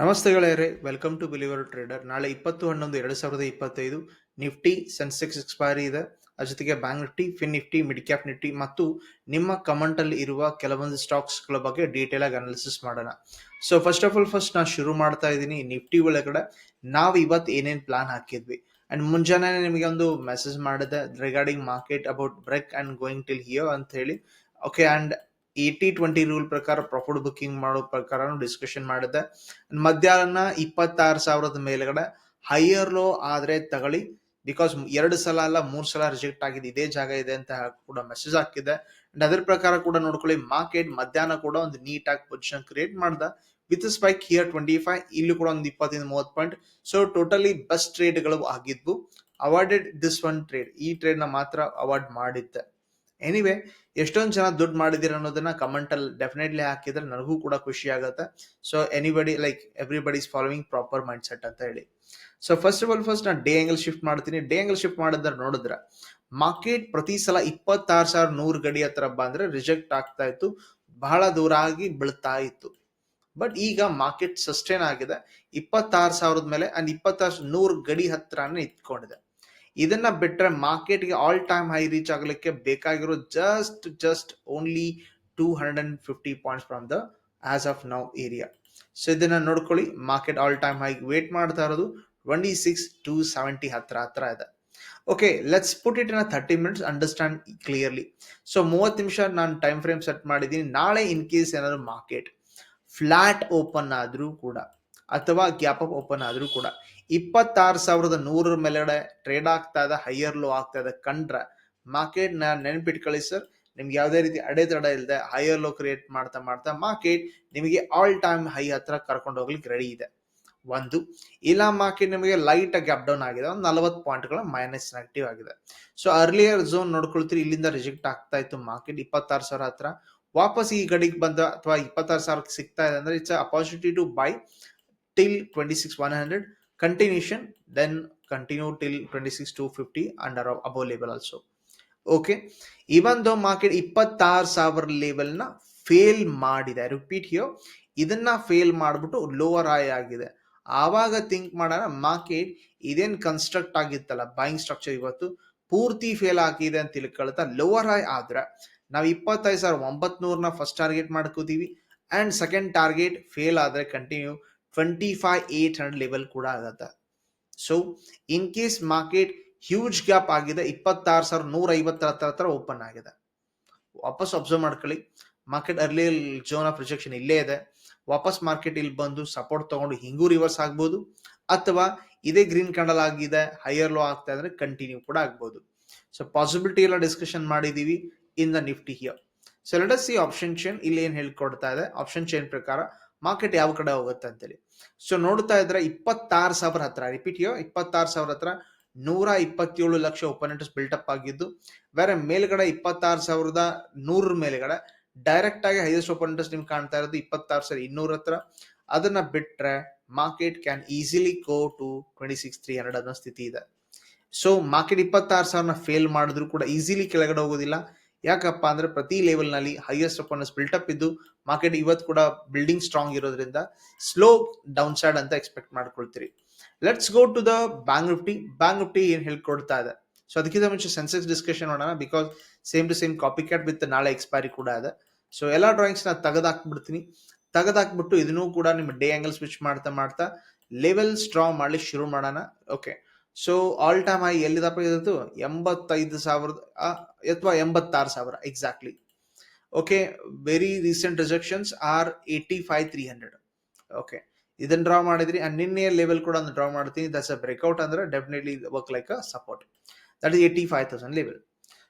ನಮಸ್ತೆ ಗೆಳೆಯರೆ welcome to believer trader ನಾಳೆ ಇಪ್ಪತ್ತು ಹನ್ನೊಂದು, ಎರಡು ಸಾವಿರದ ಇಪ್ಪತ್ತೈದು ನಿಫ್ಟಿ ಸೆನ್ಸೆಕ್ಸ್ ಎಕ್ಸ್ಪೈರಿ ಇದೆ. ಅದ್ರ ಜೊತೆಗೆ bank Nifty fin Nifty mid cap Nifty ಮತ್ತು ನಿಮ್ಮ ಕಮೆಂಟ್ ಅಲ್ಲಿ ಇರುವ ಕೆಲವೊಂದು ಸ್ಟಾಕ್ಸ್ಗಳ ಬಗ್ಗೆ ಡೀಟೇಲ್ ಆಗಿ ಅನಾಲಿಸಿಸ್ ಮಾಡೋಣ. So first of all first ನಾನು ಶುರು ಮಾಡ್ತಾ ಇದ್ದೀನಿ ನಿಫ್ಟಿ ಒಳಗಡೆ. ನಾವು ಇವತ್ತು ಏನೇನ್ ಪ್ಲಾನ್ ಹಾಕಿದ್ವಿ? ಅಂಡ್ ಮುಂಜಾನೆ ನಿಮಗೆ ಒಂದು ಮೆಸೇಜ್ ಮಾಡಿದೆ regarding market about break and going till here ಅಂತ ಹೇಳಿ. Okay and eighty twenty rule ಪ್ರಕಾರ ಪ್ರಾಫಿಟ್ ಬುಕಿಂಗ್ ಮಾಡೋ ಪ್ರಕಾರ ಡಿಸ್ಕಷನ್ ಮಾಡಿದ್ದೆ ಮಧ್ಯಾಹ್ನ ಇಪ್ಪತ್ತಾರು ಸಾವಿರದ ಮೇಲ್ಗಡೆ ಹೈಯರ್ ಲೋ ಆದ್ರೆ ತಗೊಳ್ಳಿ. ಬಿಕಾಸ್ ಎರಡು ಸಲ ಅಲ್ಲ, ಮೂರ್ ಸಲ ರಿಜೆಕ್ಟ್ ಆಗಿದೆ, ಇದೇ ಜಾಗ ಇದೆ ಅಂತ ಕೂಡ ಮೆಸೇಜ್ ಹಾಕಿದೆ. ಅಂಡ್ ಅದ್ರ ಪ್ರಕಾರ ಕೂಡ ನೋಡ್ಕೊಳ್ಳಿ ಮಾರ್ಕೆಟ್ ಮಧ್ಯಾಹ್ನ ಕೂಡ ಒಂದು ನೀಟ್ ಆಗಿ ಪೊಸಿಷನ್ ಕ್ರಿಯೇಟ್ ಮಾಡ್ದ. With spike here twenty five ಇಲ್ಲಿ ಕೂಡ ಒಂದು ಇಪ್ಪತ್ತಿಂದ, ಮೂವತ್ತು ಪಾಯಿಂಟ್ ಸೊ ಟೋಟಲಿ ಬೆಸ್ಟ್ ಟ್ರೇಡ್ಗಳು ಆಗಿದ್ವು. ಅವಾರ್ಡೆಡ್ ದಿಸ್ ಒನ್ ಟ್ರೇಡ್ ಈ ಟ್ರೇಡ್ನ ಮಾತ್ರ ಅವಾರ್ಡ್ ಮಾಡಿದ್ದೆ. ಎನಿವೆ ಎಷ್ಟೊಂದು ಜನ ದುಡ್ಡು ಮಾಡಿದಿರ ಅನ್ನೋದನ್ನ ಕಮೆಂಟ್ ಅಲ್ಲಿ ಡೆಫಿನೆಟ್ಲಿ ಹಾಕಿದ್ರೆ ನನಗೂ ಕೂಡ ಖುಷಿ ಆಗುತ್ತೆ. So anybody like everybody is following proper mind set ಅಂತ ಹೇಳಿ. So first of all first ನಾನು ಡೇ ಆಂಗಲ್ ಶಿಫ್ಟ್ ಮಾಡ್ತೀನಿ. ಡೇ ಆಂಗಲ್ ಶಿಫ್ಟ್ ಮಾಡಿದ್ರೆ ನೋಡಿದ್ರೆ ಮಾರ್ಕೆಟ್ ಪ್ರತಿ ಸಲ ಇಪ್ಪತ್ತಾರು ಸಾವಿರ ನೂರು ಗಡಿ ಹತ್ರ ಬಂದ್ರೆ ರಿಜೆಕ್ಟ್ ಆಗ್ತಾ ಇತ್ತು. ಬಹಳ ದೂರ ಆಗಿ ಬೀಳ್ತಾ ಇತ್ತು. ಬಟ್ ಈಗ ಮಾರ್ಕೆಟ್ ಸಸ್ಟೈನ್ ಆಗಿದೆ. ಇಪ್ಪತ್ತಾರು ಸಾವಿರದ ಮೇಲೆ ಅಂಡ್ ಇಪ್ಪತ್ತಾರು ನೂರು ಗಡಿ ಹತ್ರನೇ ಇಟ್ಕೊಂಡಿದೆ ಇದನ್ನ ಬಿಟ್ಟರೆ ಮಾರ್ಕೆಟ್ಗೆ ಆಲ್ ಟೈಮ್ ಹೈ ರೀಚ್ ಆಗಲಿಕ್ಕೆ ಬೇಕಾಗಿರೋ just just only two hundred and fifty points from the as of now area so ಇದನ್ನ ನೋಡ್ಕೊಳ್ಳಿ. Market all time high wait ಮಾಡ್ತಾ ಇರೋದು ಟ್ವೆಂಟಿ ಸಿಕ್ಸ್ ಟು ಸೆವೆಂಟಿ ಹತ್ರ ಹತ್ರ ಇದೆ. Okay let's put it in thirty minutes understand clearly so ಮೂವತ್ತು ನಿಮಿಷ ನಾನು ಟೈಮ್ ಫ್ರೇಮ್ ಸೆಟ್ ಮಾಡಿದ್ದೀನಿ. ನಾಳೆ ಇನ್ ಕೇಸ್ ಏನಾದ್ರು ಮಾರ್ಕೆಟ್ ಫ್ಲಾಟ್ ಓಪನ್ ಆದ್ರೂ ಕೂಡ. ಅಥವಾ ಗ್ಯಾಪ್ ಅಪ್ ಓಪನ್ ಆದರೂ ಕೂಡ ಇಪ್ಪತ್ತಾರು ಸಾವಿರದ ನೂರರ ಮೇಲೆ ಟ್ರೇಡ್ ಆಗ್ತಾ ಇದೆ ಹೈಯರ್ ಲೋ ಆಗ್ತಾ ಇದೆ. ಕಂಡ್ರೆ ಮಾರ್ಕೆಟ್ನ ನೆನಪಿಟ್ಕೊಳ್ಳಿ ಸರ್ ನಿಮ್ಗೆ ಯಾವುದೇ ರೀತಿ ಅಡೆತಡೆ ಇಲ್ಲದೆ ಹೈಯರ್ ಲೋ ಕ್ರಿಯೇಟ್ ಮಾಡ್ತಾ ಮಾಡ್ತಾ ಮಾರ್ಕೆಟ್ ನಿಮಗೆ ಆಲ್ ಟೈಮ್ ಹೈ ಹತ್ರ ಕರ್ಕೊಂಡು ಹೋಗ್ಲಿಕ್ಕೆ ರೆಡಿ ಇದೆ. ಒಂದು, ಇಲ್ಲ ಮಾರ್ಕೆಟ್ ನಿಮಗೆ ಲೈಟ್ ಗ್ಯಾಪ್ ಡೌನ್ ಆಗಿದೆ. ಒಂದು ನಲವತ್ತು ಪಾಯಿಂಟ್ಗಳ ಮೈನಸ್ ನೆಗೆಟಿವ್ ಆಗಿದೆ. ಸೊ ಅರ್ಲಿಯರ್ ಝೋನ್ ನೋಡ್ಕೊಳ್ತೀರಿ, ಇಲ್ಲಿಂದ ರಿಜೆಕ್ಟ್ ಆಗ್ತಾ ಇತ್ತು ಮಾರ್ಕೆಟ್ ಇಪ್ಪತ್ತಾರು ಸಾವಿರ ಹತ್ರ. ವಾಪಸ್ ಈ ಗಡಿಗೆ ಬಂದ ಅಥವಾ ಇಪ್ಪತ್ತಾರು ಸಾವಿರಕ್ಕೆ ಸಿಗ್ತಾ ಇದೆ ಅಂದ್ರೆ it's opportunity to buy six one hundred continuation, then continue till 26 250 under above level also. Okay even though market ಇಪ್ಪತ್ತಾರು ಸಾವಿರ ಲೆವೆಲ್ನ ಫೇಲ್ ಮಾಡಿದೆ ರಿಪೀಟ್ ಹಿಯೋ ಇದನ್ನ ಫೇಲ್ ಮಾಡಿಬಿಟ್ಟು ಲೋವರ್ ಆಯ್ ಆಗಿದೆ ಆವಾಗ ಥಿಂಕ್ ಮಾಡೋಣ ಮಾರ್ಕೆಟ್ ಇದೇನು ಕನ್ಸ್ಟ್ರಕ್ಟ್ ಆಗಿತ್ತಲ್ಲ ಬೈಯಿಂಗ್ ಸ್ಟ್ರಕ್ಚರ್ ಇವತ್ತು ಪೂರ್ತಿ ಫೇಲ್ ಆಗಿದೆ ಅಂತ ತಿಳ್ಕೊಳ್ತಾ ಲೋವರ್ ಹೈ ಆದ್ರೆ ನಾವು ಇಪ್ಪತ್ತೈದು ಸಾವಿರ ಒಂಬತ್ನೂರನ್ನ ನೂರನ ಫಸ್ಟ್ ಟಾರ್ಗೆಟ್ ಮಾಡ್ಕೋತೀವಿ ಆ್ಯಂಡ್ ಸೆಕೆಂಡ್ ಟಾರ್ಗೆಟ್ ಫೇಲ್ ಆದರೆ continue twenty five eight hundred level ಕೂಡ ಆಗತ್ತೆ. So in case market huge gap ಆಗಿದೆ, ಇಪ್ಪತ್ತಾರು ಸಾವಿರ ನೂರ ಐವತ್ತರ ಹತ್ರ ಓಪನ್ ಆಗಿದೆ. ವಾಪಸ್ ಅಬ್ಸರ್ವ್ ಮಾಡ್ಕೊಳ್ಳಿ. Market early zone of rejection ಇಲ್ಲೇ ಇದೆ. ವಾಪಸ್ ಮಾರ್ಕೆಟ್ ಇಲ್ಲಿ ಬಂದು ಸಪೋರ್ಟ್ ತಗೊಂಡು ಹಿಂಗೂ ರಿವರ್ಸ್ ಆಗ್ಬೋದು. ಅಥವಾ ಇದೇ ಗ್ರೀನ್ ಕ್ಯಾಂಡಲ್ ಆಗಿದೆ ಹೈಯರ್ ಲೋ ಆಗ್ತಾ ಇದ್ರೆ ಕಂಟಿನ್ಯೂ ಕೂಡ ಆಗ್ಬೋದು. ಸೊ ಪಾಸಿಬಿಲಿಟಿ ಎಲ್ಲ ಡಿಸ್ಕಷನ್ ಮಾಡಿದೀವಿ in the Nifty here so let see option chain ಇಲ್ಲಿ ಏನ್ ಹೇಳ್ಕೊಡ್ತಾ ಇದೆ? ಆಪ್ಷನ್ ಚೇನ್ ಪ್ರಕಾರ ಮಾರ್ಕೆಟ್ ಯಾವ ಕಡೆ ಹೋಗುತ್ತೆ ಅಂತೇಳಿ. ಸೊ ನೋಡ್ತಾ ಇದ್ರೆ ಇಪ್ಪತ್ತಾರು ಸಾವಿರ ಹತ್ರ ರಿಪೀಟ್ ಯೋ ಇಪ್ಪತ್ತಾರು ಸಾವಿರ ಹತ್ರ ನೂರ ಇಪ್ಪತ್ತೇಳು ಲಕ್ಷ ಒಪೋನೆಂಟ್ಸ್ ಬಿಲ್ಟಪ್ ಆಗಿದ್ದು, ಬೇರೆ ಮೇಲ್ಗಡೆ ಇಪ್ಪತ್ತಾರು ಸಾವಿರದ ನೂರ ಮೇಲ್ಗಡೆ ಡೈರೆಕ್ಟ್ ಆಗಿ ಹೈಯೆಸ್ಟ್ ಒಪೋನೆಂಟ್ಸ್ ನಿಮ್ಗೆ ಕಾಣ್ತಾ ಇರೋದು ಇಪ್ಪತ್ತಾರು ಸಾವಿರ ಇನ್ನೂರ ಹತ್ರ. ಅದನ್ನ ಬಿಟ್ರೆ market can easily go to twenty six three hundred ಅನ್ನೋ ಸ್ಥಿತಿ ಇದೆ. ಸೊ ಮಾರ್ಕೆಟ್ ಇಪ್ಪತ್ತಾರು ಸಾವಿರನ ಫೇಲ್ ಮಾಡಿದ್ರು ಕೂಡ ಈಸಿಲಿ ಕೆಳಗಡೆ ಹೋಗೋದಿಲ್ಲ. ಯಾಕಪ್ಪ ಅಂದ್ರೆ ಪ್ರತಿ ಲೆವೆಲ್ನಲ್ಲಿ ಹೈಯೆಸ್ಟ್ ಬಿಲ್ಟ್ ಅಪ್ ಇದ್ದು ಮಾರ್ಕೆಟ್ ಇವತ್ತು ಕೂಡ ಬಿಲ್ಡಿಂಗ್ ಸ್ಟ್ರಾಂಗ್ ಇರೋದ್ರಿಂದ ಸ್ಲೋ ಡೌನ್ ಸೈಡ್ ಅಂತ expect ಮಾಡ್ಕೊಳ್ತೀರಿ. Let's go to the bank Nifty bank Nifty ಏನ್ ಹೇಳ್ಕೊಡ್ತಾ ಇದೆ? ಸೊ ಅದಕ್ಕಿಂತ ಮುಂಚೆ ಸೆನ್ಸೆಕ್ಸ್ ಡಿಸ್ಕಷನ್ ಮಾಡೋಣ because same to same copy cat with ನಾಳೆ ಎಕ್ಸ್ಪೈರಿ ಕೂಡ ಇದೆ. ಸೊ ಎಲ್ಲ ಡ್ರಾಯಿಂಗ್ಸ್ನ ತೆಗೆದಾಕ್ಬಿಡ್ತೀನಿ. ತೆಗೆದಾಕ್ಬಿಟ್ಟು ಇದನ್ನೂ ಕೂಡ ನಿಮ್ಮ ಡೇ ಆಂಗಲ್ ಸ್ವಿಚ್ ಮಾಡ್ತಾ ಮಾಡ್ತಾ ಲೆವೆಲ್ ಸ್ಟ್ರಾಂಗ್ ಮಾಡಲಿಕ್ಕೆ ಶುರು ಮಾಡೋಣ. Okay so all time high ಎಲ್ಲಿದಪ್ಪ ಇದ್ದು ಎಂಬತ್ತೈದು ಸಾವಿರದ ಅಥವಾ ಎಂಬತ್ತಾರು ಸಾವಿರ exactly okay very recent rejections are eighty five three hundred okay ಇದನ್ನ ಡ್ರಾ ಮಾಡಿದ್ರಿ. ಅಂಡ್ ನಿನ್ನೆ ಲೆವೆಲ್ ಕೂಡ ಡ್ರಾ ಮಾಡ್ತೀನಿ. ದಟ್ಸ್ ಅ ಬ್ರೇಕ್ಔಟ್ ಅಂದ್ರೆ definitely work like a support that is eighty five thousand level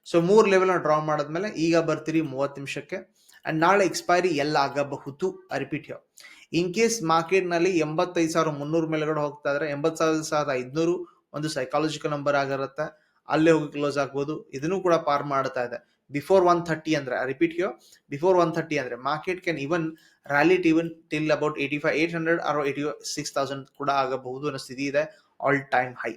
so ಮೂರು ಲೆವೆಲ್ನ ಡ್ರಾ ಮಾಡಿದ್ಮೇಲೆ ಈಗ ಬರ್ತೀರಿ ಮೂವತ್ತು ನಿಮಿಷಕ್ಕೆ. ಅಂಡ್ ನಾಳೆ ಎಕ್ಸ್ಪೈರಿ ಎಲ್ಲ ಆಗಬಹುದು. ರಿಪೀಟ್ ಯೋ ಇನ್ ಕೇಸ್ ಮಾರ್ಕೆಟ್ನಲ್ಲಿ ಎಂಬತ್ತೈದು ಸಾವಿರ ಮುನ್ನೂರು ಮೇಲೆಗಡೆ ಹೋಗ್ತಾ ಇದ್ರೆ, ಎಂಬತ್ತು ಸಾವಿರದ ಸಾವಿರದ ಐದ್ನೂರು ಒಂದು ಸೈಕಾಲಜಿಕಲ್ ನಂಬರ್ ಆಗಿರುತ್ತೆ. ಅಲ್ಲೇ ಹೋಗಿ ಕ್ಲೋಸ್ ಆಗ್ಬೋದು. ಇದನ್ನು ಕೂಡ ಪಾರ್ ಮಾಡ್ತಾ ಇದೆ. ಬಿಫೋರ್ ಒನ್ ಥರ್ಟಿ ಅಂದ್ರೆ ರಿಪೀಟ್ ಯೋ ಬಿಫೋರ್ ಒನ್ ಥರ್ಟಿ ಅಂದ್ರೆ market can even rally it even till about eighty five eight hundred or eighty six thousand ಕೂಡ ಆಗಬಹುದು ಅನ್ನೋ ಸ್ಥಿತಿ ಇದೆ. All time high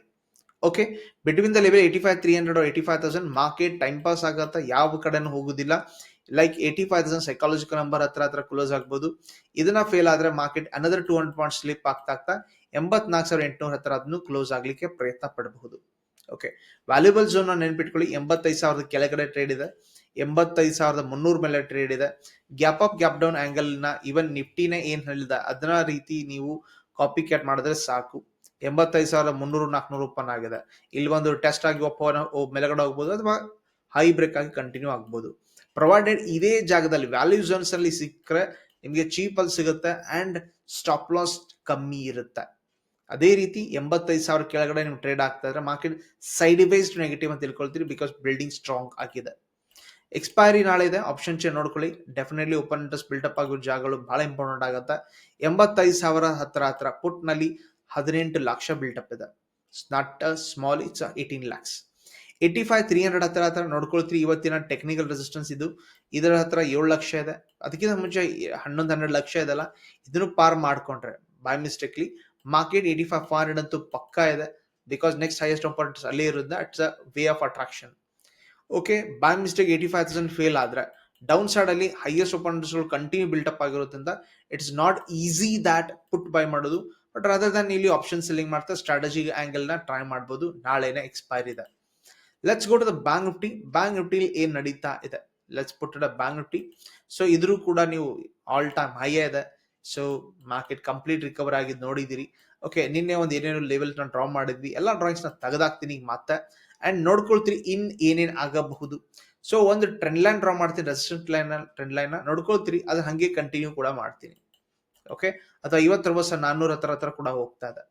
okay between the level eighty five three hundred eighty five thousand market time pass ಆಗತ್ತ. ಯಾವ ಕಡೆನೂ ಹೋಗುದಿಲ್ಲ. Like eighty five thousand psychological number ಹತ್ರ ಹತ್ರ ಕ್ಲೋಸ್ ಆಗ್ಬೋದು. ಇದನ್ನ ಫೇಲ್ ಆದ್ರೆ market another two hundred point slip ಆಗ್ತಾ ಆಗ್ತಾ ಎಂಬತ್ನಾಲ್ಕು ಸಾವಿರ ಎಂಟುನೂರ ಹತ್ರ ಅದನ್ನು ಕ್ಲೋಸ್ ಆಗಲಿಕ್ಕೆ ಪ್ರಯತ್ನ ಪಡಬಹುದು. ಓಕೆ ವ್ಯಾಲ್ಯೂಬಲ್ ಝೋನ್ ನೆನ್ಪಿಟ್ಕೊಳ್ಳಿ. ಎಂಬತ್ತೈದು ಸಾವಿರದ ಕೆಳಗಡೆ ಟ್ರೇಡ್ ಇದೆ. ಎಂಬತ್ತೈದು ಸಾವಿರದ ಮುನ್ನೂರ ಮೇಲೆ ಟ್ರೇಡ್ ಇದೆ. ಗ್ಯಾಪ್ ಅಪ್ ಗ್ಯಾಪ್ ಡೌನ್ ಆಂಗಲ್ನ ಇವನ್ ನಿಫ್ಟಿನೇ ಏನ್ ಹೇಳಿದೆ, ಅದನ್ನ ರೀತಿ ನೀವು ಕಾಪಿ ಕ್ಯಾಟ್ ಮಾಡಿದ್ರೆ ಸಾಕು. ಎಂಬತ್ತೈದು ಸಾವಿರದ ಮುನ್ನೂರು ನಾಲ್ಕುನೂರು ಓಪನ್ ಆಗಿದೆ. ಇಲ್ಲಿ ಒಂದು ಟೆಸ್ಟ್ ಆಗಿ ಓಪನ್ ಮೇಲೆಗಡೆ ಹೋಗ್ಬೋದು ಅಥವಾ ಹೈ ಬ್ರೇಕ್ ಆಗಿ ಕಂಟಿನ್ಯೂ ಆಗ್ಬೋದು. ಪ್ರೊವೈಡೆಡ್ ಇದೇ ಜಾಗದಲ್ಲಿ ವ್ಯಾಲ್ಯೂ ಝೋನ್ಸ್ ಅಲ್ಲಿ ಸಿಕ್ಕರೆ ನಿಮಗೆ ಚೀಪ್ ಅಲ್ಲಿ ಸಿಗುತ್ತೆ ಅಂಡ್ ಸ್ಟಾಪ್ ಲಾಸ್ ಕಮ್ಮಿ ಇರುತ್ತೆ. ಅದೇ ರೀತಿ ಎಂಬತ್ತೈದು ಸಾವಿರ ಕೆಳಗಡೆ ನೀವು ಟ್ರೇಡ್ ಆಗ್ತಾ ಇದ್ರೆ ಮಾರ್ಕೆಟ್ ಸೈಡ್ ಬೇಸ್ಡ್ ನೆಗೆಟಿವ್ ಅಂತ ತಿಳ್ಕೊಳ್ತೀರಿ ಬಿಕಾಸ್ ಬಿಲ್ಡಿಂಗ್ ಸ್ಟ್ರಾಂಗ್ ಆಗಿದೆ. ಎಕ್ಸ್ಪೈರಿ ನಾಳೆ ಇದೆ. ಆಪ್ಷನ್ ಚೇನ್ ನೋಡ್ಕೊಳ್ಳಿ. ಡೆಫಿನೆಟ್ಲಿ ಓಪನ್ ಇಂಟ್ರೆಸ್ಟ್ ಬಿಲ್ಡಪ್ ಆಗೋ ಜಾಗಗಳು ಬಹಳ ಇಂಪಾರ್ಟೆಂಟ್ ಆಗುತ್ತೆ. ಎಂಬತ್ತೈದು ಸಾವಿರ ಹತ್ರ ಹತ್ರ ಪುಟ್ನಲ್ಲಿ ಹದಿನೆಂಟು ಲಕ್ಷ ಬಿಲ್ಡಪ್ ಇದೆ. Not small it's eighteen lakhs eighty five three hundred ಹತ್ರ ಹತ್ರ ನೋಡ್ಕೊಳ್ತೀರಿ. ಇವತ್ತಿನ ಟೆಕ್ನಿಕಲ್ ರೆಸಿಸ್ಟೆನ್ಸ್ ಇದು. ಇದರ ಹತ್ರ ಏಳು ಲಕ್ಷ ಇದೆ. ಅದಕ್ಕಿಂತ ಮುಂಚೆ ಹನ್ನೊಂದು, ಹನ್ನೆರಡು ಲಕ್ಷ ಇದೆಲ್ಲ. ಇದನ್ನು ಪಾರ್ ಮಾಡ್ಕೊಂಡ್ರೆ by mistakenly market eighty five five hundred ಅಂತೂ ಪಕ್ಕಾ ಇದೆ. ಬಿಕಾಸ್ ನೆಕ್ಸ್ಟ್ ಹೈಯೆಸ್ಟ್ ಆಪರ್ಚುನಿಟೀಸ್ ಅಲ್ಲಿ ಇರೋದ್ರಿಂದ it's a way of attraction okay by mistake eighty five thousand fail ಆದರೆ ಡೌನ್ ಸೈಡ್ ಅಲ್ಲಿ ಹೈಯೆಸ್ಟ್ಗಳು ಕಂಟಿನ್ಯೂ ಬಿಲ್ಟಪ್ ಆಗಿರೋದ್ರಿಂದ it's not easy that put buy ಮಾಡೋದು ಬಟ್ ಅದರ್ ದನ್ ಇಲ್ಲಿ ಆಪ್ಷನ್ ಸೆಲ್ಲಿಂಗ್ ಮಾಡ್ತಾ strategy ಆಂಗಲ್ನ ಟ್ರೈ ಮಾಡ್ಬೋದು, ನಾಳೆನೆ ಎಕ್ಸ್ಪೈರ್ ಇದೆ. Let's go to the bank Nifty bank Nifty ಏನ್ ನಡೀತಾ ಇದೆ? Let's put the bank Nifty so ಇದ್ರೂ ಕೂಡ ನೀವು ಆಲ್ ಟೈಮ್ ಹೈ ಇದೆ. ಸೊ ಮಾರ್ಕೆಟ್ ಕಂಪ್ಲೀಟ್ ರಿಕವರ್ ಆಗಿದ್ ನೋಡಿದಿರಿ. ಓಕೆ ನಿನ್ನೆ ಒಂದು ಏನೇನು ಲೆವೆಲ್ನ ಡ್ರಾ ಮಾಡಿದ್ವಿ. ಎಲ್ಲ ಡ್ರಾಯಿಂಗ್ಸ್ನ ತೆಗೆದಾಕ್ತೀನಿ ಈಗ ಮತ್ತೆ. ಆ್ಯಂಡ್ ನೋಡ್ಕೊಳ್ತೀರಿ ಇನ್ ಏನೇನ್ ಆಗಬಹುದು. ಸೊ ಒಂದು ಟ್ರೆಂಡ್ ಲೈನ್ ಡ್ರಾ ಮಾಡ್ತೀನಿ ರೆಸಿಸ್ಟೆಂಟ್ ಲೈನ್ ಟ್ರೆಂಡ್ ಲೈನ್ ನೋಡ್ಕೊಳ್ತೀರಿ. ಅದು ಹಂಗೆ ಕಂಟಿನ್ಯೂ ಕೂಡ ಮಾಡ್ತೀನಿ. ಓಕೆ ಅಥವಾ ಇವತ್ತರ ಸಾವಿರ ನಾನ್ನೂರ ಹತ್ರ ಹತ್ರ ಕೂಡ ಹೋಗ್ತಾ ಇದೆ.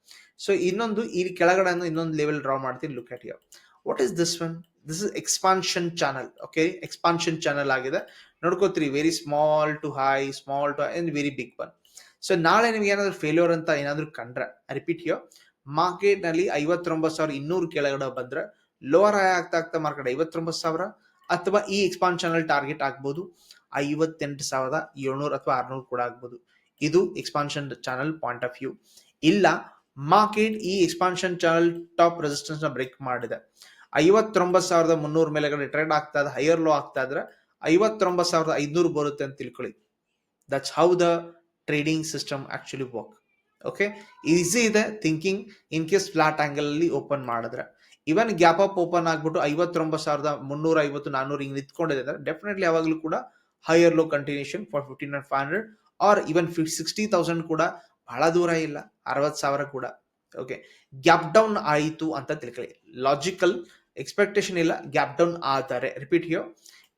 ಸೊ ಇನ್ನೊಂದು, ಈ ಕೆಳಗಡೆ ಇನ್ನೊಂದು ಲೆವೆಲ್ ಡ್ರಾ ಮಾಡ್ತೀನಿ. Look at here what is this one this is expansion channel okay expansion channel ಆಗಿದೆ. ನೋಡ್ಕೋತೀರಿ very small to high small to and very big one so ನಾಳೆ ನಿಮ್ಗೆ ಏನಾದ್ರು ಫೇಲ್ಯೂರ್ ಅಂತ ಏನಾದ್ರು ಕಂಡ್ರೆ ರಿಪೀಟ್ ಯೋ ಮಾರ್ಕೆಟ್ನಲ್ಲಿ ಐವತ್ತೊಂಬತ್ತು ಸಾವಿರ ಇನ್ನೂರು ಕೆಳಗಡೆ ಬಂದ್ರೆ ಲೋವರ್ ಹೈ ಆಗ್ತಾ ಆಗ್ತಾ ಮಾರ್ಕೆಟ್ ಐವತ್ತೊಂಬತ್ತು ಸಾವಿರ ಅಥವಾ ಈ ಎಕ್ಸ್ಪಾನ್ಷನ್ ಅಲ್ಲಿ ಟಾರ್ಗೆಟ್ ಆಗ್ಬೋದು, ಐವತ್ತೆಂಟು ಸಾವಿರದ ಏಳ್ನೂರು ಅಥವಾ ಆರ್ನೂರು ಕೂಡ ಆಗ್ಬೋದು. ಇದು expansion channel point of view ಇಲ್ಲ, ಮಾರ್ಕೆಟ್ ಈ ಎಕ್ಸ್ಪಾನ್ಷನ್ ಚಾನಲ್ ಟಾಪ್ ರೆಸಿಸ್ಟೆನ್ಸ್ನ ಬ್ರೇಕ್ ಮಾಡಿದೆ. ಐವತ್ತೊಂಬತ್ತು ಸಾವಿರದ ಮುನ್ನೂರ ಮೇಲೆಗಡೆ ಟ್ರೇಡ್ ಆಗ್ತಾ ಇದೆ ಹೈಯರ್ ಲೋ ಆಗ್ತಾ ಇದ್ರೆ, ಐವತ್ತೊಂಬತ್ತು ಸಾವಿರದ ಐದುನೂರು ಬರುತ್ತೆ ಅಂತ ತಿಳ್ಕೊಳ್ಳಿ. That's how the trading system actually work okay easy ಇದೆ thinking in case flat angle ಅಲ್ಲಿ ಓಪನ್ ಮಾಡಿದ್ರೆ. ಇವನ್ ಗ್ಯಾಪ್ ಅಪ್ ಓಪನ್ ಆಗ್ಬಿಟ್ಟು ಐವತ್ತೊಂಬತ್ತು ಸಾವಿರದ ಮುನ್ನೂರ ಐವತ್ತು ನಾನ್ನೂರು ಹಿಂಗೆ ನಿಂತ್ಕೊಂಡಿದೆ. ಡೆಫಿನೆಟ್ಲಿ ಯಾವಾಗಲೂ ಕೂಡ higher low continuation for fifteen and five hundred or even sixty thousand ಕೂಡ ಬಹಳ ದೂರ ಇಲ್ಲ. ಅರವತ್ತು ಸಾವಿರ ಕೂಡ. ಓಕೆ ಗ್ಯಾಪ್ ಡೌನ್ ಆಯಿತು ಅಂತ ತಿಳ್ಕೊಳ್ಳಿ. ಲಾಜಿಕಲ್ ಎಕ್ಸ್ಪೆಕ್ಟೇಷನ್ ಇಲ್ಲ. ಗ್ಯಾಪ್ ಡೌನ್ ಆದರೆ repeat here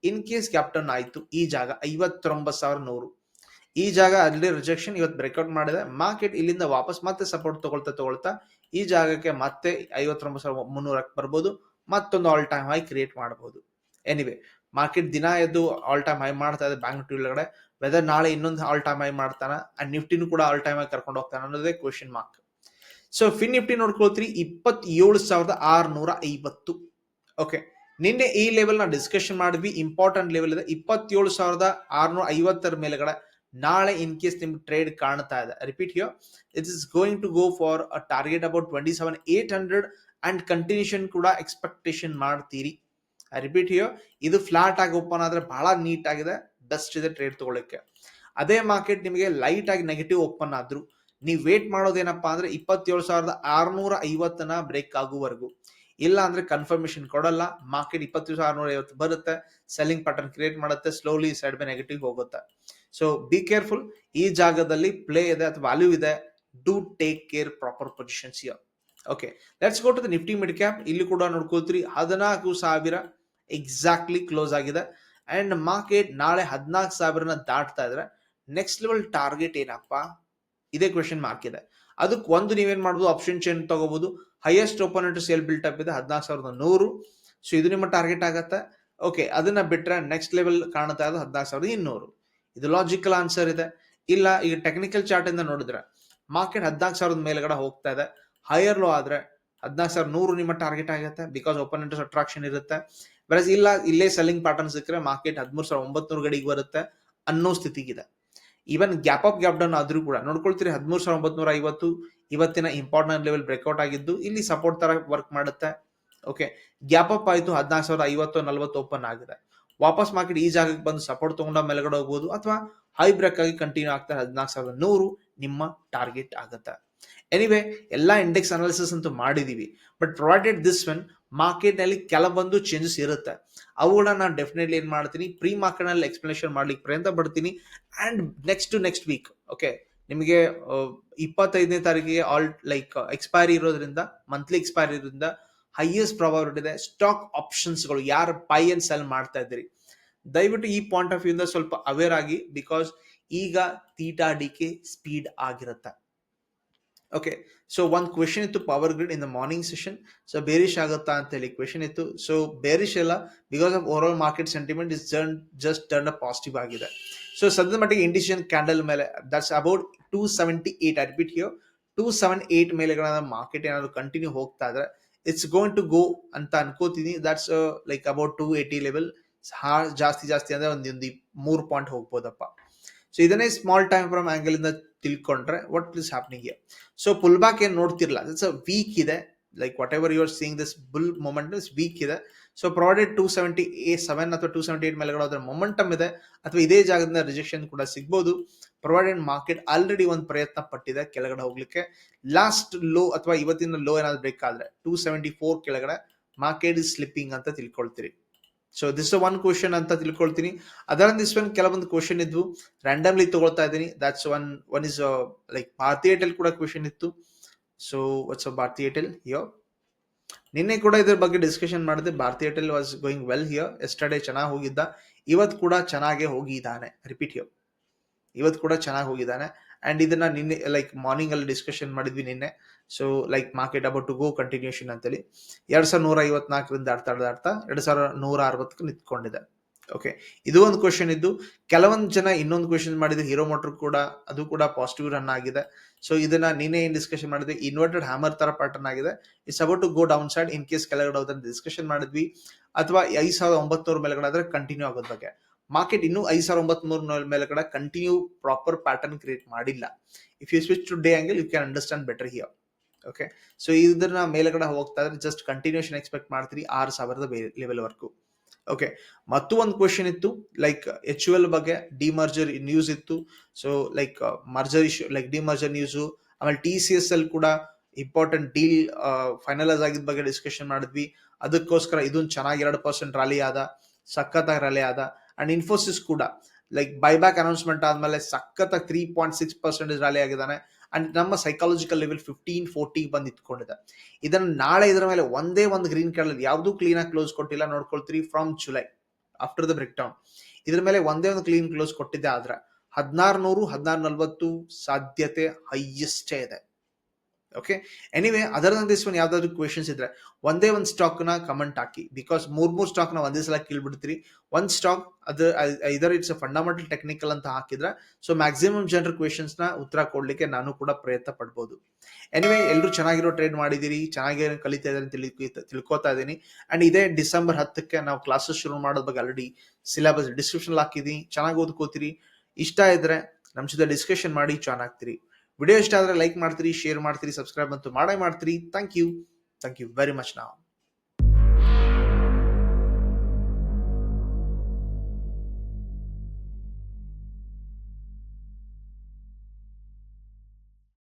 in case gap down ಆಯಿತು, ಈ ಜಾಗ ಐವತ್ತೊಂಬತ್ತು ಸಾವಿರ ನೂರು. ಈ ಜಾಗ ಅಲ್ಲಿ ರಿಜೆಕ್ಷನ್ ಇವತ್ತು ಬ್ರೇಕ್ಔಟ್ ಮಾಡಿದೆ. ಮಾರ್ಕೆಟ್ ಇಲ್ಲಿಂದ ವಾಪಸ್ ಮತ್ತೆ ಸಪೋರ್ಟ್ ತಗೊಳ್ತಾ ತಗೊಳ್ತಾ ಈ ಜಾಗಕ್ಕೆ ಮತ್ತೆ ಐವತ್ತೊಂಬತ್ತು ಸಾವಿರ ಮುನ್ನೂರಕ್ಕೆ ಬರ್ಬೋದು. ಮತ್ತೊಂದು ಆಲ್ ಟೈಮ್ ಹೈ ಕ್ರಿಯೇಟ್ ಮಾಡಬಹುದು ಎನಿವೆ ಮಾರ್ಕೆಟ್ ದಿನ ಎದ್ದು ಆಲ್ ಟೈಮ್ ಹೈ ಮಾಡ್ತಾ ಇದೆ ಬ್ಯಾಂಕ್ ನಿಫ್ಟಿ ಒಳಗಡೆ. ವೆದರ್ ನಾಳೆ ಇನ್ನೊಂದು ಆಲ್ ಟೈಮ್ ಹೈ ಮಾಡ್ತಾನ ಅಂಡ್ ನಿಫ್ಟಿನೂ ಕೂಡ ಆಲ್ ಟೈಮ್ ಆಗಿ ಕರ್ಕೊಂಡು ಹೋಗ್ತಾನೆ ಅನ್ನೋದೇ question mark so fin Nifty ನೋಡ್ಕೊಳ್ತೀರಿ, ಇಪ್ಪತ್ತೇಳು ಸಾವಿರದ ಆರುನೂರ ಐವತ್ತು. ಓಕೆ ನಿನ್ನೆ ಈ ಲೆವೆಲ್ನ ಡಿಸ್ಕಷನ್ ಮಾಡಿದ್ವಿ. ಇಂಪಾರ್ಟೆಂಟ್ ಲೆವೆಲ್ ಇದೆ. ಇಪ್ಪತ್ತೇಳು ಸಾವಿರದ ಆರುನೂರ ಐವತ್ತರ ಮೇಲೆಗಡೆ ನಾಳೆ ಇನ್ ಕೇಸ್ ನಿಮ್ಗೆ ಟ್ರೇಡ್ ಕಾಣ್ತಾ ಇದೆ. Repeat here it is going to go for a target about twenty seven eight hundred and continuation ಕೂಡ ಎಕ್ಸ್ಪೆಕ್ಟೇಷನ್ ಮಾಡ್ತೀರಿ. ರಿಪೀಟ್ ಹಿಯರ್ ಇದು ಫ್ಲಾಟ್ ಆಗಿ ಓಪನ್ ಆದ್ರೆ ಬಹಳ ನೀಟ್ ಆಗಿದೆ. ಬೆಸ್ಟ್ ಇದೆ ಟ್ರೇಡ್ ತಗೊಳ್ಳಕ್ಕೆ. ಅದೇ ಮಾರ್ಕೆಟ್ ನಿಮಗೆ ಲೈಟ್ ಆಗಿ ನೆಗೆಟಿವ್ ಓಪನ್ ಆದ್ರು. ನೀವು ವೇಟ್ ಮಾಡೋದೇನಪ್ಪಾ ಅಂದ್ರೆ ಇಪ್ಪತ್ತೇಳು ಸಾವಿರದ ಆರ್ನೂರ ಐವತ್ತನ ಬ್ರೇಕ್ ಆಗುವವರೆಗೂ. ಇಲ್ಲ ಅಂದ್ರೆ ಕನ್ಫರ್ಮೇಶನ್ ಕೊಡಲ್ಲ. ಮಾರ್ಕೆಟ್ ಇಪ್ಪತ್ತೇಳು ಸಾವಿರ ಆರ್ನೂರ ಐವತ್ತು ಬರುತ್ತೆ. ಸೆಲ್ಲಿಂಗ್ ಪ್ಯಾಟರ್ನ್ ಕ್ರಿಯೇಟ್ ಮಾಡುತ್ತೆ. ಸ್ಲೋಲಿ ಸೈಡ್ ಬೈ ನೆಗೆಟಿವ್ ಹೋಗುತ್ತೆ. ಸೊ ಬಿ ಕೇರ್ಫುಲ್ ಈ ಜಾಗದಲ್ಲಿ ಪ್ಲೇ ಇದೆ ಅಥವಾ ವ್ಯಾಲ್ಯೂ ಇದೆ. Do take care proper positions here okay let's go to the Nifty mid cap ಇಲ್ಲಿ ಕೂಡ ನೋಡ್ಕೊಳ್ತೀರಿ. ಹದಿನಾಲ್ಕು ಸಾವಿರ ಎಕ್ಸಾಕ್ಟ್ಲಿ ಕ್ಲೋಸ್ ಆಗಿದೆ. ಅಂಡ್ ಮಾರ್ಕೆಟ್ ನಾಳೆ ಹದಿನಾಲ್ಕು ಸಾವಿರನ ದಾಟ್ತಾ ಇದ್ರೆ ನೆಕ್ಸ್ಟ್ ಲೆವೆಲ್ ಟಾರ್ಗೆಟ್ ಏನಪ್ಪ? ಇದೇ ಕ್ವೆಶನ್ ಮಾರ್ಕ್ ಇದೆ. ಅದಕ್ಕೆ ಒಂದು ನೀವೇನ್ ಮಾಡ್ಬೋದು? ಆಪ್ಷನ್ ಚೇನ್ ತಗೋಬಹುದು highest open sale built up ಇದೆ. ಹದಿನಾಲ್ಕು ಸಾವಿರದ ನೂರು. ಸೊ ಇದು ನಿಮ್ಮ ಟಾರ್ಗೆಟ್ ಆಗತ್ತೆ. ಓಕೆ ಅದನ್ನ ಬಿಟ್ರೆ ನೆಕ್ಸ್ಟ್ ಲೆವೆಲ್ ಕಾಣ್ತಾ ಇರೋದು ಹದಿನಾಲ್ಕು ಸಾವಿರದ ಇನ್ನೂರು. ಇದು ಲಾಜಿಕಲ್ ಆನ್ಸರ್ ಇದೆ. ಇಲ್ಲ ಈಗ ಟೆಕ್ನಿಕಲ್ ಚಾರ್ಟ್ ಇಂದ ನೋಡಿದ್ರೆ ಮಾರ್ಕೆಟ್ ಹದಿನಾಲ್ಕು ಸಾವಿರದ ಮೇಲ್ಗಡೆ ಹೋಗ್ತಾ ಇದೆ. ಹೈಯರ್ ಲೋ ಆದ್ರೆ ಹದಿನಾಲ್ಕು ಸಾವಿರ ನೂರು ನಿಮ್ಮ ಟಾರ್ಗೆಟ್ ಆಗುತ್ತೆ ಬಿಕಾಸ್ ಓಪನ್ ಇಂಟ್ರೆಸ್ಟ್ ಅಟ್ರಾಕ್ಷನ್ ಇರುತ್ತೆ. ಬರಸ್ ಇಲ್ಲ, ಇಲ್ಲೇ ಸೆಲ್ಲಿಂಗ್ ಪ್ಯಾಟರ್ನ್ ಸಿಕ್ಕರೆ ಮಾರ್ಕೆಟ್ ಹದಿಮೂರು ಸಾವಿರ ಒಂಬತ್ನೂರು ಗಡಿಗೆ ಬರುತ್ತೆ ಅನ್ನೋ ಸ್ಥಿತಿಗಿದೆ. Even gap up gap down ಆದ್ರೂ ಕೂಡ ನೋಡ್ಕೊಳ್ತೀರಿ ಹದಿಮೂರು ಸಾವಿರ ಒಂಬತ್ನೂರ ಐವತ್ತು ಇವತ್ತಿನ ಇಂಪಾರ್ಟೆಂಟ್ ಲೆವೆಲ್ ಬ್ರೇಕ್ಔಟ್ ಆಗಿದ್ದು ಇಲ್ಲಿ ಸಪೋರ್ಟ್ ತರ ವರ್ಕ್ ಮಾಡುತ್ತೆ. ಓಕೆ ಗ್ಯಾಪ್ ಅಪ್ ಆಯಿತು ಹದಿನಾಲ್ಕು ಸಾವಿರದ ಐವತ್ತು ನಲ್ವತ್ತು ಓಪನ್ ಆಗಿದೆ. ವಾಪಸ್ ಮಾರ್ಕೆಟ್ ಈ ಜಾಗಕ್ಕೆ ಬಂದು ಸಪೋರ್ಟ್ ತಗೊಂಡ ಮೇಲ್ಗಡೆ ಹೋಗ್ಬೋದು ಅಥವಾ ಹೈ ಬ್ರೇಕ್ ಆಗಿ ಕಂಟಿನ್ಯೂ ಆಗ್ತಾ ಹದಿನಾಲ್ಕು ಸಾವಿರದ ನೂರು ನಿಮ್ಮ ಟಾರ್ಗೆಟ್ ಆಗುತ್ತೆ. ಎನಿವೆ ಎಲ್ಲ ಇಂಡೆಕ್ಸ್ ಅನಾಲಿಸಿಸ್ ಅಂತೂ ಮಾಡಿದೀವಿ. ಬಟ್ ಪ್ರೊವೈಡೆಡ್ ದಿಸ್ ಒನ್ ಮಾರ್ಕೆಟ್ನಲ್ಲಿ ಕೆಲವೊಂದು ಚೇಂಜಸ್ ಇರುತ್ತೆ. ಅವುಗಳನ್ನ ನಾನು ಡೆಫಿನೆಟ್ಲಿ ಏನ್ ಮಾಡ್ತೀನಿ ಪ್ರೀ ಮಾರ್ಕೆಟ್ನಲ್ಲಿ ಎಕ್ಸ್ಪ್ಲನೇಷನ್ ಮಾಡ್ಲಿಕ್ಕೆ ಪ್ರಯತ್ನ ಪಡ್ತೀನಿ. And next to next week okay ನಿಮಗೆ ಇಪ್ಪತ್ತೈದನೇ ತಾರೀಕಿಗೆ ಆಲ್ ಲೈಕ್ ಎಕ್ಸ್ಪೈರಿ ಇರೋದ್ರಿಂದ ಮಂತ್ಲಿ ಎಕ್ಸ್ಪೈರಿ ಇರೋದ್ರಿಂದ ಹೈಯೆಸ್ಟ್ ಪ್ರಾಬಬಿಲಿಟಿ ಇದೆ. ಸ್ಟಾಕ್ ಆಪ್ಷನ್ಸ್ಗಳು ಯಾರು ಬೈ ಅಂಡ್ ಸೆಲ್ ಮಾಡ್ತಾ ಇದ್ದೀರಿ? ದಯವಿಟ್ಟು ಈ ಪಾಯಿಂಟ್ ಆಫ್ ವ್ಯೂ ಇಂದ ಸ್ವಲ್ಪ ಅವೇರ್ ಆಗಿ ಬಿಕಾಸ್ ಈಗ ತೀಟಾ ಡಿ ಕೆ ಸ್ಪೀಡ್ ಆಗಿರುತ್ತೆ. ಓಕೆ ಸೊ ಒಂದು ಕ್ವೆಶನ್ ಇತ್ತು power grid in the morning session so bearish ಆಗುತ್ತಾ ಅಂತ ಹೇಳಿ ಕ್ವೆಶನ್ ಇತ್ತು. ಸೊ ಬೇರಿಶ್ ಎಲ್ಲ because of over all market sentiment is turn just turn a positive ಆಗಿದೆ. ಸೊ ಸದ್ಯದ ಮಟ್ಟಿಗೆ ಇಂಡಿಷನ್ ಕ್ಯಾಂಡಲ್ ಮೇಲೆ that's about two seventy eight ಅಡ್ಬಿಟ್ you two seven eight ಮೇಲೆ ಮಾರ್ಕೆಟ್ ಏನಾದ್ರು ಕಂಟಿನ್ಯೂ ಹೋಗ್ತಾ ಇದ್ರೆ ಇಟ್ಸ್ ಗೋಯಿಂಗ್ ಟು ಗೋ ಅಂತ ಅನ್ಕೋತೀನಿ. That's like about two eighty level ಜಾಸ್ತಿ ಜಾಸ್ತಿ ಅಂದ್ರೆ ಒಂದು ಒಂದು ಮೂರು ಪಾಯಿಂಟ್ ಹೋಗ್ಬೋದಪ್ಪ. ಸೊ ಇದನ್ನೇ ಸ್ಮಾಲ್ ಟೈಮ್ ಫ್ರಮ್ ಆಂಗಲ್ ಇಂದ ತಿಳ್ಕೊಂಡ್ರೆ what is happening so pull back ಏನ್ ನೋಡ್ತಿರ್ಲ ಅ ವೀಕ್ ಇದೆ. Like whatever you are seeing this bull moment is weak ಇದೆ. So provided two seventy a seven ಅಥವಾ ಟೂ ಸೆವೆಂಟಿ ಏಟ್ ಮೇಲೆಗಳು ಅದರ momentum ಇದೆ ಅಥವಾ ಇದೇ ಜಾಗದಿಂದ ರಿಜೆಕ್ಷನ್ ಕೂಡ ಸಿಗ್ಬೋದು. ಪ್ರೊವೈಡೆಡ್ ಮಾರ್ಕೆಟ್ ಆಲ್ರೆಡಿ ಒಂದು ಪ್ರಯತ್ನ ಪಟ್ಟಿದೆ ಕೆಳಗಡೆ ಹೋಗ್ಲಿಕ್ಕೆ. ಲಾಸ್ಟ್ ಲೋ ಅಥವಾ ಇವತ್ತಿನ ಲೋ ಏನಾದ್ರು ಬೇಕಾದ್ರೆ ಟೂ ಸೆವೆಂಟಿ ಫೋರ್ ಕೆಳಗಡೆ ಮಾರ್ಕೆಟ್ ಇಸ್ ಸ್ಲಿಪ್ಪಿಂಗ್ ಅಂತ ತಿಳ್ಕೊಳ್ತೀರಿ. ಸೊ ದಿಸ್ ಒನ್ ಕ್ವಶನ್ ಅಂತ ತಿಳ್ಕೊಳ್ತೀನಿ. ಅದರ ದಿಸ್ ಒನ್ ಕೆಲವೊಂದು ಕ್ವಶನ್ ಇದ್ವು. ರ್ಯಾಂಡಮ್ಲಿ ತಗೊಳ್ತಾ ಇದ್ದೀನಿ. That's one one is like Bharti Airtel ಕೂಡ ಕ್ವಶನ್ ಇತ್ತು. ಸೊ ವಾಟ್ಸ್ ಭಾರತೀಯ ಏರ್ಟೆಲ್ ಯೋ ನಿನ್ನೆ ಕೂಡ ಇದ್ರ ಬಗ್ಗೆ ಡಿಸ್ಕಷನ್ ಮಾಡಿದೆ. Bharti Airtel was going well here yesterday ಚೆನ್ನಾಗಿ ಹೋಗಿದ್ದ. ಇವತ್ತು ಕೂಡ ಚೆನ್ನಾಗೇ ಹೋಗಿದ್ದಾನೆ. ರಿಪೀಟ್ ಹಿಯರ್ ಇವತ್ತು ಕೂಡ ಚೆನ್ನಾಗಿ ಹೋಗಿದ್ದಾನೆ. ಅಂಡ್ ಇದನ್ನ ನಿನ್ನೆ ಲೈಕ್ ಮಾರ್ನಿಂಗ್ ಅಲ್ಲಿ ಡಿಸ್ಕಷನ್ ಮಾಡಿದ್ವಿ ನಿನ್ನೆ. So like market about to go continuation ಅಂತೇಳಿ. ಎರಡ್ ಸಾವಿರದ ನೂರ ಐವತ್ನಾಲ್ಕರಿಂದ ಆಡ್ತಾ ಆಡ್ತಾ, ಎರಡ್ ಸಾವಿರದ ನೂರ ಅರವತ್ತಕ್ಕೆ ನಿಂತ್ಕೊಂಡಿದೆ. ಓಕೆ ಇದು ಒಂದು ಕ್ವಶನ್ ಇದ್ದು, ಕೆಲವೊಂದು ಜನ ಇನ್ನೊಂದು ಕ್ವಶನ್ ಮಾಡಿದ್ರು ಹೀರೋ ಮೋಟರ್ ಕೂಡ, ಅದು ಕೂಡ ಪಾಸಿಟಿವ್ ರನ್ ಆಗಿದೆ. ಸೊ ಇದನ್ನ ನೀನೇ ಏನ್ ಡಿಸ್ಕಷನ್ ಮಾಡಿದ್ವಿ? ಇನ್ವರ್ಟೆಡ್ ಹ್ಯಾಮರ್ ತರ ಪ್ಯಾಟರ್ನ್ ಆಗಿದೆ. It's about to go down side in case ಕೆಳಗಡೆ ಅದನ್ನ ಡಿಸ್ಕಷನ್ ಮಾಡಿದ್ವಿ. ಅಥವಾ ಐದ್ ಸಾವಿರದ ಒಂಬತ್ತುನೂರ ಮೇಲೆಗಡೆ ಕಂಟಿನ್ಯೂ ಆಗೋದ್ ಬಗ್ಗೆ. ಮಾರ್ಕೆಟ್ ಇನ್ನೂ ಐದ್ ಸಾವಿರದ ಒಂಬತ್ಮೂರ ಮೇಲೆಗಡೆ ಕಂಟಿನ್ಯೂ ಪ್ರಾಪರ್ ಪ್ಯಾಟರ್ನ್ ಕ್ರಿಯೇಟ್ ಮಾಡಿಲ್ಲ. If you switch to day angle you can understand better here okay so ಇದನ್ನ ಮೇಲೆಗಡೆ ಹೋಗ್ತಾ ಇದ್ರೆ ಜಸ್ಟ್ ಕಂಟಿನ್ಯೂಷನ್ ಎಕ್ಸ್ಪೆಕ್ಟ್ ಮಾಡ್ತೀರಿ ಆರು ಸಾವಿರದ ಲೆವೆಲ್ ವರ್ಗೂ. ಓಕೆ ಮತ್ತು ಒಂದು ಕ್ವಶನ್ ಇತ್ತು ಲೈಕ್ ಎಚ್ ಯು ಎಲ್ ಬಗ್ಗೆ ಡಿಮರ್ಜರ್ ನ್ಯೂಸ್ ಇತ್ತು. So like merger issue like demerger news ಆಮೇಲೆ ಟಿ ಸಿ ಎಸ್ ಎಲ್ ಕೂಡ ಇಂಪಾರ್ಟೆಂಟ್ ಡೀಲ್ ಫೈನಲೈಸ್ ಆಗಿದ ಬಗ್ಗೆ ಡಿಸ್ಕಷನ್ ಮಾಡಿದ್ವಿ. ಅದಕ್ಕೋಸ್ಕರ ಇದೊಂದು ಚೆನ್ನಾಗಿ ಎರಡು ಪರ್ಸೆಂಟ್ ರ್ಯಾಲಿ ಆದ, ಸಖತ್ತಾಗಿ ರ್ಯಾಲಿ ಆದ. ಅಂಡ್ ಇನ್ಫೋಸಿಸ್ ಕೂಡ ಲೈಕ್ ಬೈ ಬ್ಯಾಕ್ ಅನೌನ್ಸ್ಮೆಂಟ್ ಆದ್ಮೇಲೆ ಸಖತ್ತಾಗಿ three point six percentage rally ಆಗಿದ್ದಾನೆ. ಅಂಡ್ ನಮ್ಮ ಸೈಕಾಲಜಿಕಲ್ ಲೆವೆಲ್ ಫಿಫ್ಟೀನ್ ಫೋರ್ಟಿಗೆ ಬಂದು ಇಟ್ಕೊಂಡಿದೆ. ಇದನ್ನು ನಾಳೆ ಇದರ ಮೇಲೆ ಒಂದೇ ಒಂದು ಗ್ರೀನ್ ಕಲರ್ ಯಾವುದೂ ಕ್ಲೀನ್ ಆಗಿ ಕ್ಲೋಸ್ ಕೊಟ್ಟಿಲ್ಲ ನೋಡ್ಕೊಳ್ತೀರಿ from July after the break down ಇದ್ರ ಮೇಲೆ ಒಂದೇ ಒಂದು ಕ್ಲೀನ್ ಕ್ಲೋಸ್ ಕೊಟ್ಟಿದ್ದೆ ಆದ್ರೆ ಹದಿನಾರು ನೂರು ಹದಿನಾರು ನಲ್ವತ್ತು ಸಾಧ್ಯತೆ ಹೈಯೆಸ್ಟೇ ಇದೆ. Okay anyway other this one ಯಾವ್ದಾದ್ರು ಕ್ವೆಶನ್ಸ್ ಇದ್ರೆ ಒಂದೇ ಒಂದು ಸ್ಟಾಕ್ನ ಕಮೆಂಟ್ ಹಾಕಿ. ಬಿಕಾಸ್ ಮೂರ್ ಮೂರ್ ಸ್ಟಾಕ್ನ ಒಂದೇ ಸಲ ಕೇಳ್ಬಿಡ್ತೀರಿ. ಒಂದ್ ಸ್ಟಾಕ್ ಅದು ಇದರ್ ಇಟ್ಸ್ ಫಂಡಮೆಂಟಲ್ ಟೆಕ್ನಿಕಲ್ ಅಂತ ಹಾಕಿದ್ರೆ ಸೊ ಮ್ಯಾಕ್ಸಿಮಮ್ ಜನರ ಕ್ವೆಶನ್ಸ್ನ ಉತ್ತರ ಕೊಡ್ಲಿಕ್ಕೆ ನಾನು ಕೂಡ ಪ್ರಯತ್ನ ಪಡ್ಬೋದು. ಎನಿವೆ ಎಲ್ಲರೂ ಚೆನ್ನಾಗಿರೋ ಟ್ರೇಡ್ ಮಾಡಿದಿರಿ, ಚೆನ್ನಾಗಿ ಕಲಿತಾ ಇದ್ದಾರೆ ಅಂತ ತಿಳ್ಕೊತಾ ಇದ್ದೀನಿ. ಅಂಡ್ ಇದೇ ಡಿಸೆಂಬರ್ ಹತ್ತಕ್ಕೆ ನಾವು ಕ್ಲಾಸಸ್ ಶುರು ಮಾಡೋದ್ ಬಗ್ಗೆ ಆಲ್ರೆಡಿ ಸಿಲೆಬಸ್ ಡಿಸ್ಕ್ರಿಪ್ಷನ್ ಹಾಕಿದೀನಿ. ಚೆನ್ನಾಗಿ ಓದ್ಕೋತೀರಿ. ಇಷ್ಟ ಇದ್ರೆ ನಮ್ಮ ಜೊತೆ ಡಿಸ್ಕಷನ್ ಮಾಡಿ ಜಾಯ್ನ್ ಆಗ್ತೀರಿ. ವಿಡಿಯೋ ಇಷ್ಟ ಆದರೆ ಲೈಕ್ ಮಾಡ್ತೀರಿ ಶೇರ್ ಮಾಡ್ತೀರಿ ಸಬ್ಸ್ಕ್ರೈಬ್ ಅಂತೂ ಮಾಡೇ ಮಾಡ್ತೀರಿ. Thank you thank you very much ನಾವು